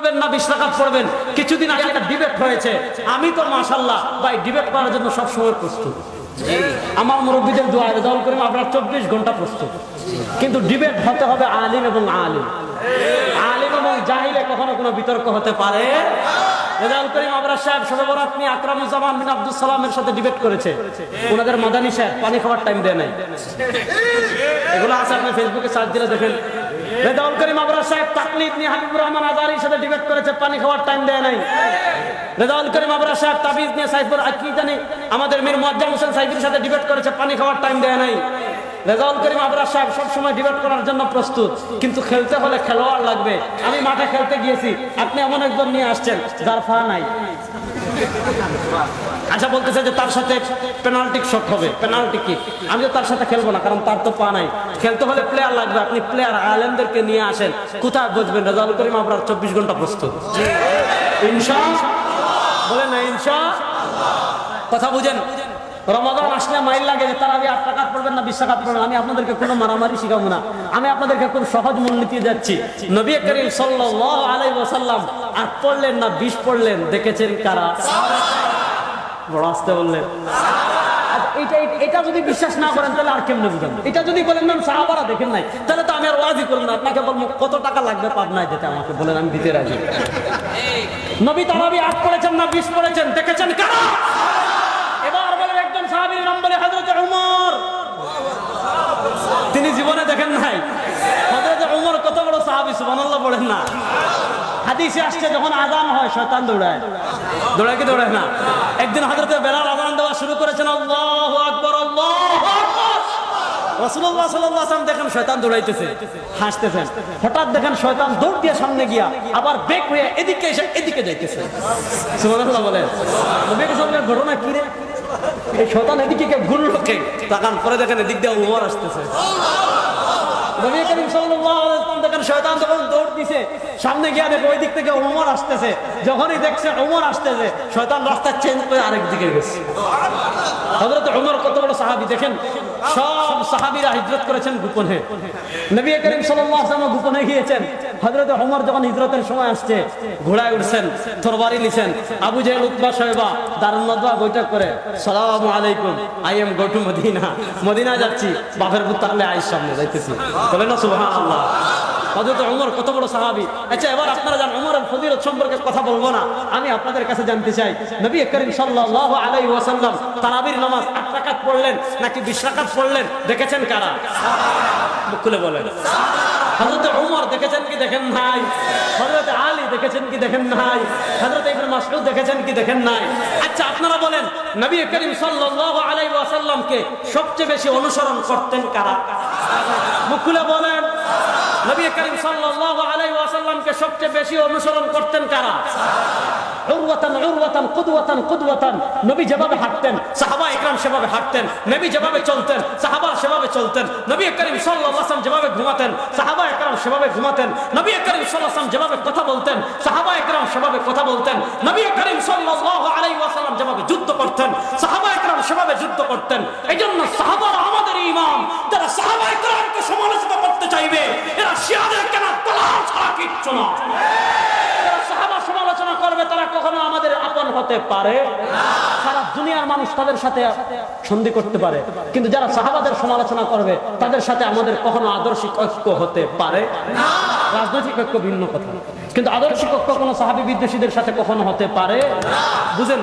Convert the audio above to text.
পড়বেন না, বিশ রাকাত পড়বেন। কিছুদিন আগে একটা ডিবেট হয়েছে আমি তো মাশাল্লাহ ভাই ডিবেট করার জন্য সবসময় প্রস্তুত। আমার মুরব্বীদের দোয়া দল করে আপনার চব্বিশ ঘণ্টা প্রস্তুত। কিন্তু ডিবেট হতে হবে আলিম এবং আলিম। আলিম এবং জাহিলে কখনো কোনো বিতর্ক হতে পারে? রেজাউল ফেসবুকে সার্চ দিলে দেখেন। রেজাউল করিম আবরার সাহেব তাকলিদ নিয়ে হাবিবুর রহমান আজারির সাথে ডিবেট করেছে, পানি খাওয়ার টাইম দেয় নাই। রেজাউল করিম আবরার সাহেব তাবিজ নিয়ে সাইফুর জানি আমাদের মীর মজ্জাম হোসেন সাইফির সাথে ডিবেট করেছে, পানি খাওয়ার টাইম দেয় নাই। রেজাউল করিম আবরার সাহেব সবসময় ডিবেট করার জন্য প্রস্তুত। কিন্তু খেলতে হলে খেলোয়াড় লাগবে। আমি মাঠে খেলতে গিয়েছি। আপনি এমন একজন নিয়ে আসছেন, যার ফা নাই। আচ্ছা বলতেছে যে তার সাথে পেনাল্টি শট হবে। পেনাল্টি কি? আমি তো তার সাথে খেলব না, কারণ তার তো পা নাই। খেলতে হলে প্লেয়ার লাগবে। আপনি প্লেয়ার আলেমদেরকে নিয়ে আসেন। কোথায় বুঝবেন? রেজাউল করিম আপনার চব্বিশ ঘণ্টা প্রস্তুত। ইনশা বলেন না ইনশা কথা বুঝেন? রমাদান আসলে মাইল লাগে যে তারা আট টাকা পড়বেন না, বিশ টাকা পড়বেন আমি আপনাদেরকে কোনো মারামারি শিখাবো না। আমি আপনাদেরকে খুব সহজ মূলনীতি যাচ্ছি নবী করিম সাল্লাল্লাহু আলাইহি ওয়াসাল্লাম আট পড়লেন না, বিশ পড়লেন? দেখেছেন কারা? বড় আসতে বললেন। এটা যদি বিশ্বাস না করেন, তাহলে আর এটা যদি বলেন দেখেন নাই তাহলে তো আমি আর না। আপনাকে বলব, কত টাকা লাগবে আমাকে বলেন আট পড়েছেন না পড়েছেন? দেখেছেন কারা? এবার সাহাবীর নাম বলে হযরত উমর। তিনি জীবনে দেখেন নাই। হযরত উমর কত বড় সাহাবী, সুবহানাল্লাহ বলেন না। হাদিসে আসছে যখন আজান হয়, শয়তান দৌড়ায়। দৌড়ায় কি দৌড়ায় না? একদিন হযরত বেলাল আজান দেওয়া শুরু করেছেন, আল্লাহু আকবার, আল্লাহু আলাইহি ওয়াসাল্লাম দেখেন শয়তান দৌড়াইতেছে হাসতেছেন হঠাৎ দেখেন শয়তান দৌড় দিয়ে সামনে গিয়া আবার বেক হয়ে এদিকে এসে এদিকে যাইতেছে। সুবহানাল্লাহ বলেন। ঘটনা কি রে? এই শয়তান এদিকে কে ঘুরলো কে? তাকান পরে দেখেন এদিক দিয়ে উমর আসতেছে। নবী করিম সাল্লাল্লাহু শয়তান যখন দৌড় দিছে, সামনে গিয়া ওই দিক থেকে ওমর আসতেছে। যখনই দেখছে ওমর আসতেছে, শয়তান রাস্তা চেঞ্জ করে আরেক দিকে গেছে। হযরত ওমর কত বড় সাহাবী, দেখেন, সব সাহাবীরা হিজরত করেছেন গোপনে। নবী করিম ওয়াসাল্লাম গোপনে গিয়েছেন। হযরত ওমর যখন হিজরতের সময় আসছে, ঘোড়ায় উঠছেন, তরবারি নিছেন, আবু জাহেল, উতবা সাহেবা, দারুণ বৈঠক করে, সালামু আলাইকুম, I am go to Madina. Madina যাচ্ছি, বাপের পুত তাহলে আইস সামনে যাইতেছি। বলেন না, সুবহানাল্লাহ। হযরত ওমর কত বড় সাহাবী। আচ্ছা এবার আপনারা জান ওমরের ফজিলত সম্পর্কে কথা বলব না। আমি আপনাদের কাছে জানতে চাই, নবী করিম সাল্লাল্লাহু আলাইহি ওয়াসাল্লাম তারাবির নামাজ আট রাকাত পড়লেন নাকি বিশ রাকাত পড়লেন? দেখেছেন কারা? খুলে বলেন। হযরত ওমর দেখেছেন কি দেখেন নাই? হযরত আলী দেখেছেন কি দেখেন নাই? হযরত ইবনে মাসউদ দেখেছেন কি দেখেন নাই? আচ্ছা আপনারা বলেন, নবী করিম সাল্লাল্লাহু আলাইহি ওয়াসাল্লামকে সবচেয়ে বেশি অনুসরণ করতেন কারা? মুখ খুলে বলেন। নবী করিম সাল্লাল্লাহু আলাইহি ওয়াসাল্লামকে সবচেয়ে বেশি অনুসরণ করতেন কারা? উরওয়াতান উরওয়াতান, কুদওয়াতান কুদওয়াতান। নবী যেভাবে হাঁটতেন, সাহাবা ইকরাম সেভাবে হাঁটতেন, নবী যেভাবে চলতেন, সাহাবা সেভাবে চলতেন, নবী করিম সাল্লাল্লাহু আলাইহি ওয়াসাল্লাম যেভাবে ঘুমাতেন, সাহাবা ইকরাম সেভাবে ঘুমাতেন, নবী করিম সাল্লাল্লাহু আলাইহি যেভাবে কথা বলতেন, সাহাবা ইকরাম সেভাবে কথা বলতেন, নবী করিম সাল্লাল্লাহু আলাইহি ওয়াসাল্লাম যেভাবে যুদ্ধ করতেন, সাহাবা ইকরাম সেভাবে যুদ্ধ করতেন। এইজন্য সাহাবারা আমাদের ইমাম, যারা সাহাবা ইকরামকে সমালোচনা করতে চাইবে কিচ্ছু না। মানুষ তাদের সাথে সন্ধি করতে পারে। কিন্তু যারা সাহাবাদের সমালোচনা করবে, তাদের সাথে আমাদের কখনো ঐক্য হতে পারে। রাজনৈতিক ঐক্য ভিন্ন কথা। কিন্তু আদর্শিক ঐক্য কোনো সাহাবি বিদ্বেষীদের সাথে কখনো হতে পারে? বুঝেন?